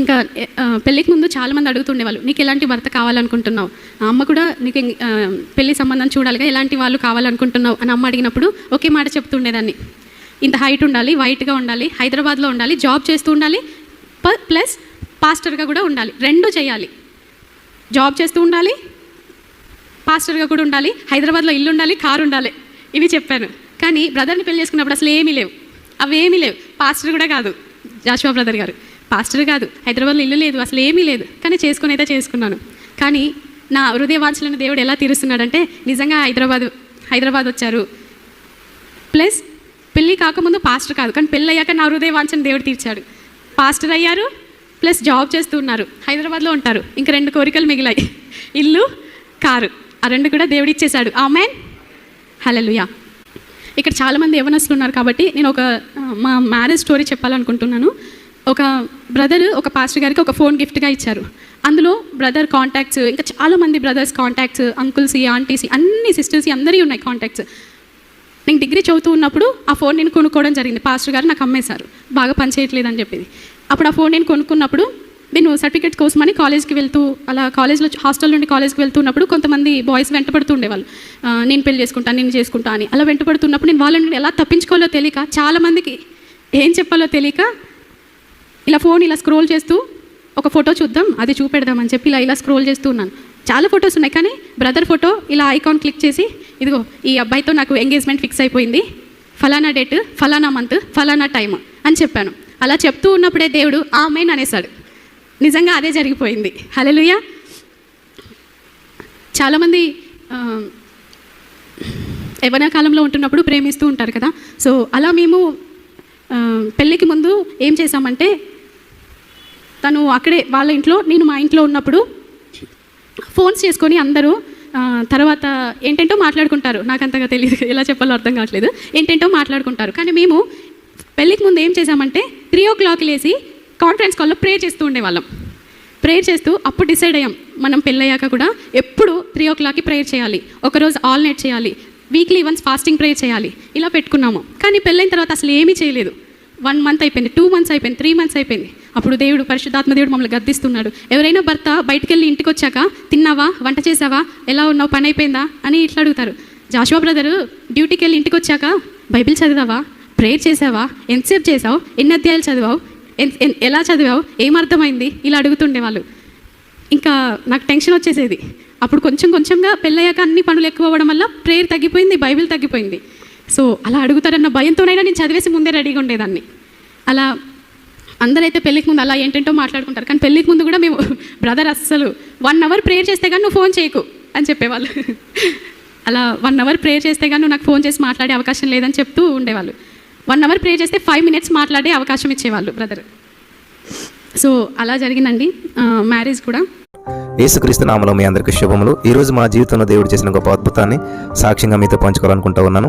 ఇంకా పెళ్ళికి ముందు చాలామంది అడుగుతుండేవాళ్ళు నీకు ఎలాంటి భర్త కావాలనుకుంటున్నావు? అమ్మ కూడా నీకు పెళ్ళి సంబంధం చూడాలిగా ఎలాంటి వాళ్ళు కావాలనుకుంటున్నావు? అని అమ్మ అడిగినప్పుడు ఒకే మాట చెప్తుండేదాన్ని. ఇంత హైట్ ఉండాలి వైట్గా ఉండాలి హైదరాబాద్లో ఉండాలి జాబ్ చేస్తూ ఉండాలి ప- ప్లస్ పాస్టర్గా కూడా ఉండాలి రెండు చేయాలి. జాబ్ చేస్తూ ఉండాలి పాస్టర్గా కూడా ఉండాలి హైదరాబాద్లో ఇల్లు ఉండాలి కారు ఉండాలి ఇవి చెప్పాను. కానీ బ్రదర్ని పెళ్ళి చేసుకున్నప్పుడు అసలు ఏమీ లేవు. అవి ఏమీ లేవు. పాస్టర్ కూడా కాదు జాషువా బ్రదర్ గారు. పాస్టర్ కాదు హైదరాబాద్లో ఇల్లు లేదు అసలు ఏమీ లేదు. కానీ చేసుకుని అయితే చేసుకున్నాను. కానీ నా హృదయ వాంఛలను దేవుడు ఎలా తీరుస్తున్నాడంటే నిజంగా హైదరాబాద్ హైదరాబాద్ వచ్చారు. ప్లస్ పెళ్ళి కాకముందు పాస్టర్ కాదు కానీ పెళ్ళి అయ్యాక నా హృదయ వాంఛను దేవుడు తీర్చాడు. పాస్టర్ అయ్యారు ప్లస్ జాబ్ చేస్తూ ఉన్నారు. హైదరాబాద్లో ఉంటారు. ఇంకా రెండు కోరికలు మిగిలాయి. ఇల్లు కారు. ఆ రెండు కూడా దేవుడు ఇచ్చేశాడు. ఆ మ్యాన్ హలలుయా ఇక్కడ చాలామంది యవనస్తులు ఉన్నారు కాబట్టి నేను ఒక మా మ్యారేజ్ స్టోరీ చెప్పాలనుకుంటున్నాను. ఒక బ్రదర్ ఒక పాస్టర్ గారికి ఒక ఫోన్ గిఫ్ట్గా ఇచ్చారు. అందులో బ్రదర్ కాంటాక్ట్స్ ఇంకా చాలామంది బ్రదర్స్ కాంటాక్ట్స్ అంకుల్స్ ఆంటీస్ అన్ని సిస్టర్స్ అందరి ఉన్నాయి కాంటాక్ట్స్. నేను డిగ్రీ చదువుతూ ఉన్నప్పుడు ఆ ఫోన్ నేను కొనుక్కోవడం జరిగింది. పాస్టర్ గారు నాకు అమ్మేశారు. బాగా పనిచేయట్లేదని చెప్పేది. అప్పుడు ఆ ఫోన్ నేను కొనుక్కున్నప్పుడు నేను సర్టిఫికేట్ కోసమని కాలేజ్కి వెళ్తూ అలా కాలేజ్లో హాస్టల్ నుండి కాలేజ్కి వెళ్తున్నప్పుడు కొంతమంది బాయ్స్ వెంటపడుతూ ఉండేవాళ్ళు నేను పెళ్ళి చేసుకుంటాను నేను చేసుకుంటా అని. అలా వెంటపడుతున్నప్పుడు నేను వాళ్ళని ఎలా తప్పించుకోవాలో తెలియక చాలామందికి ఏం చెప్పాలో తెలియక ఇలా ఫోన్ ఇలా స్క్రోల్ చేస్తూ ఒక ఫోటో చూద్దాం అది చూపెడదాం అని చెప్పి ఇలా ఇలా స్క్రోల్ చేస్తూ ఉన్నాను. చాలా ఫొటోస్ ఉన్నాయి కానీ బ్రదర్ ఫోటో ఇలా ఐకాన్ క్లిక్ చేసి ఇదిగో ఈ అబ్బాయితో నాకు ఎంగేజ్మెంట్ ఫిక్స్ అయిపోయింది. ఫలానా డేట్ ఫలానా మంత్ ఫలానా టైం అని చెప్పాను. అలా చెప్తూ ఉన్నప్పుడే దేవుడు ఆమెన్ అనేసాడు నిజంగా అదే జరిగిపోయింది. హలలుయ చాలామంది ఆ, యవ్వన కాలంలో ఉంటున్నప్పుడు ప్రేమిస్తూ ఉంటారు కదా. సో అలా మేము పెళ్ళికి ముందు ఏం చేసామంటే తను అక్కడే వాళ్ళ ఇంట్లో నేను మా ఇంట్లో ఉన్నప్పుడు ఫోన్స్ చేసుకొని అందరూ తర్వాత ఏంటంటో మాట్లాడుకుంటారు. నాకు అంతగా తెలియదు ఎలా చెప్పాలో అర్థం కావట్లేదు. ఏంటంటో మాట్లాడుకుంటారు. కానీ మేము పెళ్ళికి ముందు ఏం చేసామంటే త్రీ ఓ క్లాక్ లేసి కాన్ఫరెన్స్ కాల్లో ప్రేయర్ చేస్తూ ఉండేవాళ్ళం. ప్రేయర్ చేస్తూ అప్పుడు డిసైడ్ అయ్యాం. మనం పెళ్ళయ్యాక కూడా ఎప్పుడు త్రీ ఓ క్లాక్కి ప్రేయర్ చేయాలి. ఒకరోజు ఆల్ నైట్ చేయాలి. వీక్లీ వన్స్ ఫాస్టింగ్ ప్రేయర్ చేయాలి. ఇలా పెట్టుకున్నాము. కానీ పెళ్ళైన తర్వాత అసలు ఏమీ చేయలేదు. వన్ మంత్ అయిపోయింది టూ మంత్స్ అయిపోయింది త్రీ మంత్స్ అయిపోయింది. అప్పుడు దేవుడు పరిశుద్ధాత్మ దేవుడు మమ్మల్ని గద్దిస్తున్నాడు. ఎవరైనా భర్త బయటికి వెళ్ళి ఇంటికి వచ్చాక తిన్నావా? వంట చేసావా? ఎలా ఉన్నావు? పని అయిపోయిందా? అని ఇట్లా అడుగుతారు. జాషువా బ్రదరు డ్యూటీకి వెళ్ళి ఇంటికి వచ్చాక బైబిల్ చదివావా? ప్రేయర్ చేసావా? ఎంతసేపు చేసావు? ఎన్ని అధ్యాయాలు చదివావు? ఎన్- ఎన్- ఎలా చదివావు? ఏం అర్థమైంది? ఇలా అడుగుతుండే వాళ్ళు. ఇంకా నాకు టెన్షన్ వచ్చేసేది. అప్పుడు కొంచెం కొంచెంగా పెళ్ళయ్యాక అన్ని పనులు ఎక్కువ అవ్వడం వల్ల ప్రేయర్ తగ్గిపోయింది బైబిల్ తగ్గిపోయింది. సో అలా అడుగుతారన్న భయంతోనైనా నేను చదివేసి ముందే రెడీగా ఉండేదాన్ని. అలా అందరైతే పెళ్ళికి ముందు అలా ఏంటంటో మాట్లాడుకుంటారు. కానీ పెళ్ళికి ముందు కూడా మేము బ్రదర్ అస్సలు వన్ అవర్ ప్రేయర్ చేస్తే కానీ నువ్వు ఫోన్ చేయకు అని చెప్పేవాళ్ళు. అలా వన్ అవర్ ప్రేయర్ చేస్తే కానీ నువ్వు నాకు ఫోన్ చేసి మాట్లాడే అవకాశం లేదని చెప్తూ ఉండేవాళ్ళు. వన్ అవర్ ప్రేయర్ చేస్తే ఫైవ్ మినిట్స్ మాట్లాడే అవకాశం ఇచ్చేవాళ్ళు బ్రదర్ సో అలా జరిగిందండి. మ్యారేజ్ కూడా. యేసుక్రీస్తు నామలో మీ అందరికీ శుభములు. ఈ రోజు మా జీవితంలో దేవుడు చేసిన గొప్ప అద్భుతాన్ని సాక్ష్యంగా మీతో పంచుకోవాలనుకుంటూ ఉన్నాను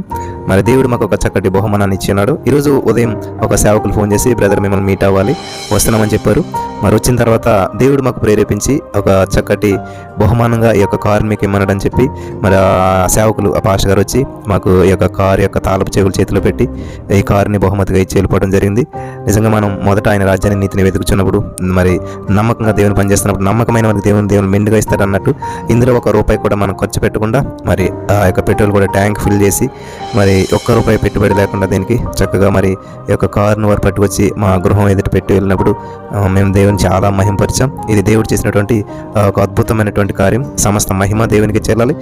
మరి దేవుడు మాకు ఒక చక్కటి బహుమానాన్ని ఇచ్చినాడు. ఈరోజు ఉదయం ఒక సేవకులు ఫోన్ చేసి బ్రదర్ మిమ్మల్ని మీట్ అవ్వాలి. వస్తున్నామని చెప్పారు. మరి వచ్చిన తర్వాత దేవుడు మాకు ప్రేరేపించి ఒక చక్కటి బహుమానంగా ఈ యొక్క కారు మీకు ఇమ్మనడని చెప్పి మరి ఆ సేవకులు ఆ పాష గారు వచ్చి మాకు ఈ యొక్క కారు యొక్క తాళపు చెవులు చేతిలో పెట్టి ఈ కారుని బహుమతిగా ఇచ్చి వెళ్ళిపోవడం జరిగింది. నిజంగా మనం మొదట ఆయన రాజ్యాన్ని నీతిని వెతుకుచున్నప్పుడు మరి నమ్మకంగా దేవుని పనిచేస్తున్నప్పుడు నమ్మకమైన వారికి దేవుని దేవుని మెండుగా ఇస్తాడు అన్నట్టు ఇందులో ఒక రూపాయి కూడా మనం ఖర్చు పెట్టకుండా మరి ఆ యొక్క పెట్రోల్ కూడా ట్యాంక్ ఫిల్ చేసి మరి ఒక్క రూపాయి పెట్టుబడి లేకుండా దీనికి చక్కగా మరి ఈ యొక్క కారును వారు పట్టుకొచ్చి మా గృహం ఎదుట పెట్టి వెళ్ళినప్పుడు మేము దేవుని చాలా మహింపరిచాం. ఇది దేవుడు చేసినటువంటి ఒక అద్భుతమైనటువంటి కార్యం. సమస్త మహిమ దేవునికి చెల్లాలి